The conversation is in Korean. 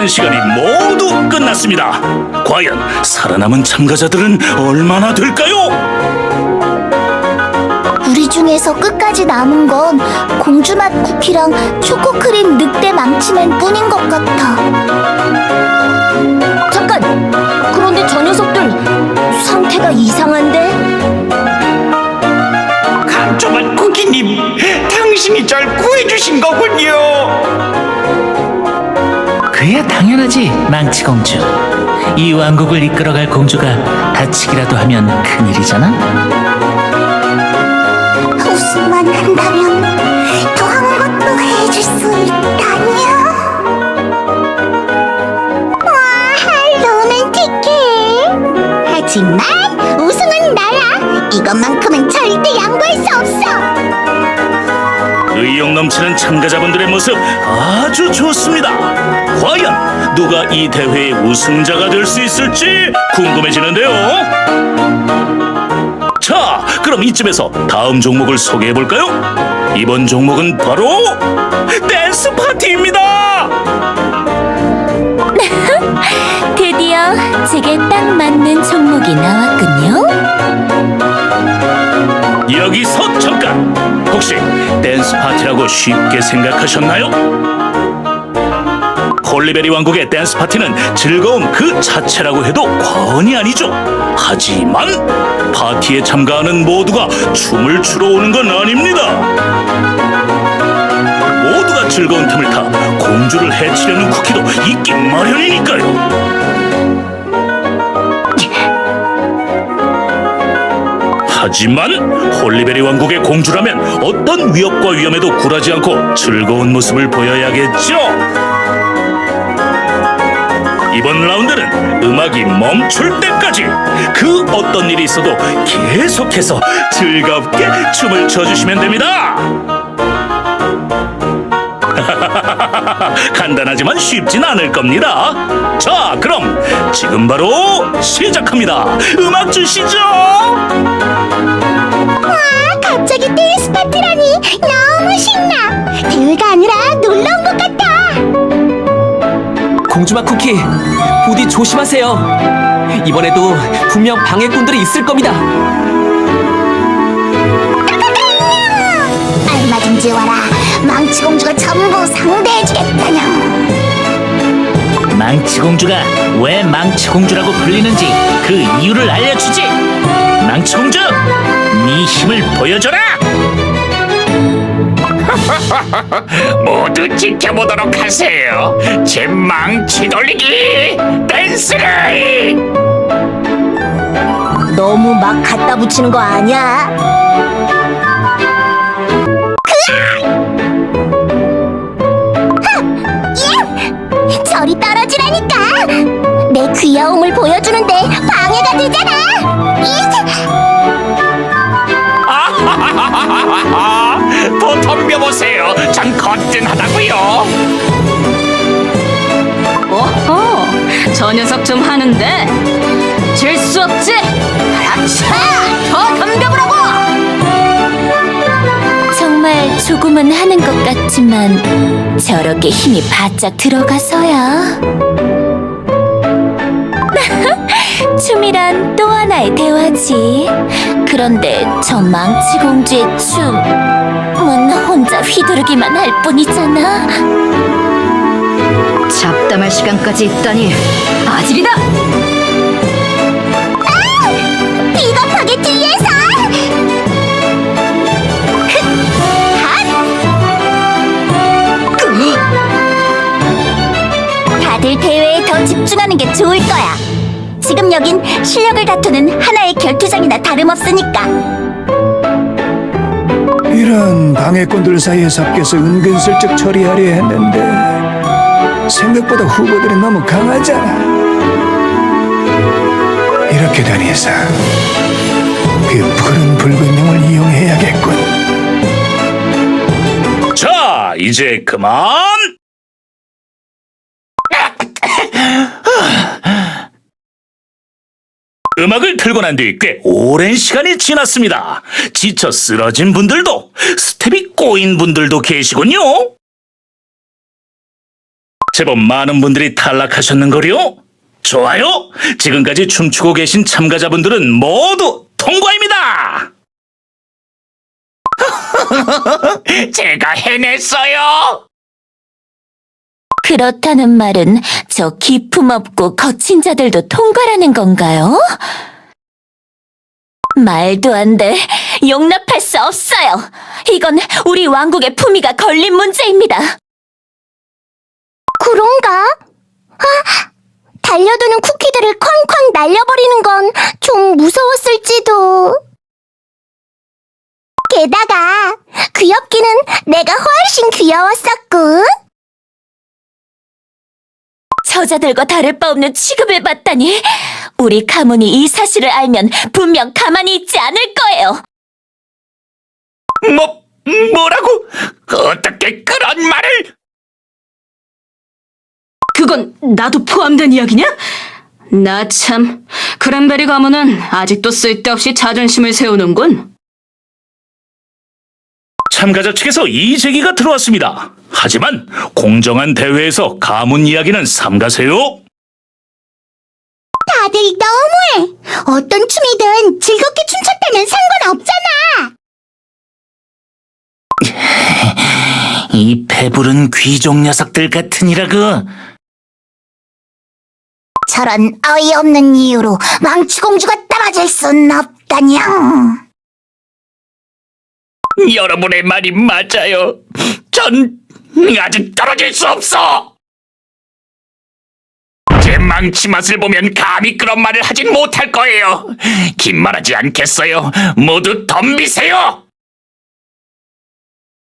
시합한 시간이 모두 끝났습니다. 과연 살아남은 참가자들은 얼마나 될까요? 우리 중에서 끝까지 남은 건 공주맛 쿠키랑 초코크림 늑대 망치맨 뿐인 것 같아. 잠깐! 그런데 저 녀석들 상태가 이상한데? 강조만 쿠키님, 당신이 절 구해주신 거군요. 그야 당연하지, 망치공주. 이 왕국을 이끌어갈 공주가 다치기라도 하면 큰일이잖아? 웃음만 한다면 더 아무것도 해줄 수 있다뇨. 와, 로맨틱해. 하지만 우승은 나야. 이것만큼은 절대 양보할 수 없어. 의욕 넘치는 참가자분들의 모습 아주 좋습니다. 과연 누가 이 대회의 우승자가 될 수 있을지 궁금해지는데요. 자, 그럼 이쯤에서 다음 종목을 소개해 볼까요? 이번 종목은 바로 댄스 파티입니다. 드디어 제게 딱 맞는 종목이 나왔군요. 여기서. 혹시 댄스 파티라고 쉽게 생각하셨나요? 홀리베리 왕국의 댄스 파티는 즐거움 그 자체라고 해도 과언이 아니죠. 하지만 파티에 참가하는 모두가 춤을 추러 오는 건 아닙니다. 모두가 즐거운 틈을 타 공주를 해치려는 쿠키도 있기 마련이니까요. 하지만 홀리베리 왕국의 공주라면 어떤 위협과 위험에도 굴하지 않고 즐거운 모습을 보여야겠죠. 이번 라운드는 음악이 멈출 때까지 그 어떤 일이 있어도 계속해서 즐겁게 춤을 춰주시면 됩니다. 간단하지만 쉽진 않을 겁니다. 자, 그럼 지금 바로 시작합니다. 음악 주시죠. 공주맛 쿠키, 부디 조심하세요. 이번에도 분명 방해꾼들이 있을 겁니다. 알맞은지 와라. 망치공주가 전부 상대해주겠다냐. 망치공주가 왜 망치공주라고 불리는지 그 이유를 알려주지! 망치공주! 네 힘을 보여줘라! 모두 지켜보도록 하세요. 제 망치 돌리기 댄스를. 너무 막 갖다 붙이는 거 아니야? 예! 저리 떨어지라니까! 내 귀여움을 보여주는데 방해가 되잖아! 더 덤벼보세요. 전 거뜬하다고요. 오호, 저 녀석 좀 하는데 질 수 없지. 아차, 더 덤벼보라고. 정말 조금은 하는 것 같지만 저렇게 힘이 바짝 들어가서야 춤이란 또 하나의 대화지 그런데 저 망치 공주의 춤은 혼자 휘두르기만 할 뿐이잖아 잡담할 시간까지 있다니 아질이다. 비겁하게 뒤에서 다들 대회에 더 집중하는 게 좋을 거야. 지금 여긴 실력을 다투는 하나의 결투장이나 다름없으니까. 이런 방해꾼들 사이에 섞여서 은근슬쩍 처리하려 했는데 생각보다 후보들이 너무 강하잖아. 이렇게 된 이상 그 푸른 붉은 용을 이용해야겠군. 자, 이제 그만! 음악을 틀고 난 뒤 꽤 오랜 시간이 지났습니다. 지쳐 쓰러진 분들도, 스텝이 꼬인 분들도 계시군요. 제법 많은 분들이 탈락하셨는걸요? 좋아요. 지금까지 춤추고 계신 참가자분들은 모두 통과입니다. 제가 해냈어요. 그렇다는 말은 저 기품 없고 거친 자들도 통과라는 건가요? 말도 안 돼. 용납할 수 없어요. 이건 우리 왕국의 품위가 걸린 문제입니다. 그런가? 아, 달려드는 쿠키들을 쾅쾅 날려버리는 건 좀 무서웠을지도. 게다가 귀엽기는 내가 훨씬 귀여웠었고. 저자들과 다를 바 없는 취급을 받다니 우리 가문이 이 사실을 알면 분명 가만히 있지 않을 거예요. 뭐 뭐라고? 어떻게 그런 말을? 그건 나도 포함된 이야기냐? 나 참, 크랜베리 가문은 아직도 쓸데없이 자존심을 세우는군. 참가자 측에서 이 제기가 들어왔습니다. 하지만 공정한 대회에서 가문 이야기는 삼가세요. 다들 너무해. 어떤 춤이든 즐겁게 춤췄다면 상관없잖아. 이 배부른 귀족 녀석들 같으니라고. 저런 어이없는 이유로 망치공주가 떨어질 순 없다냥. 여러분의 말이 맞아요. 전 아직 떨어질 수 없어. 제 망치 맛을 보면 감히 그런 말을 하진 못할 거예요. 긴 말하지 않겠어요. 모두 덤비세요.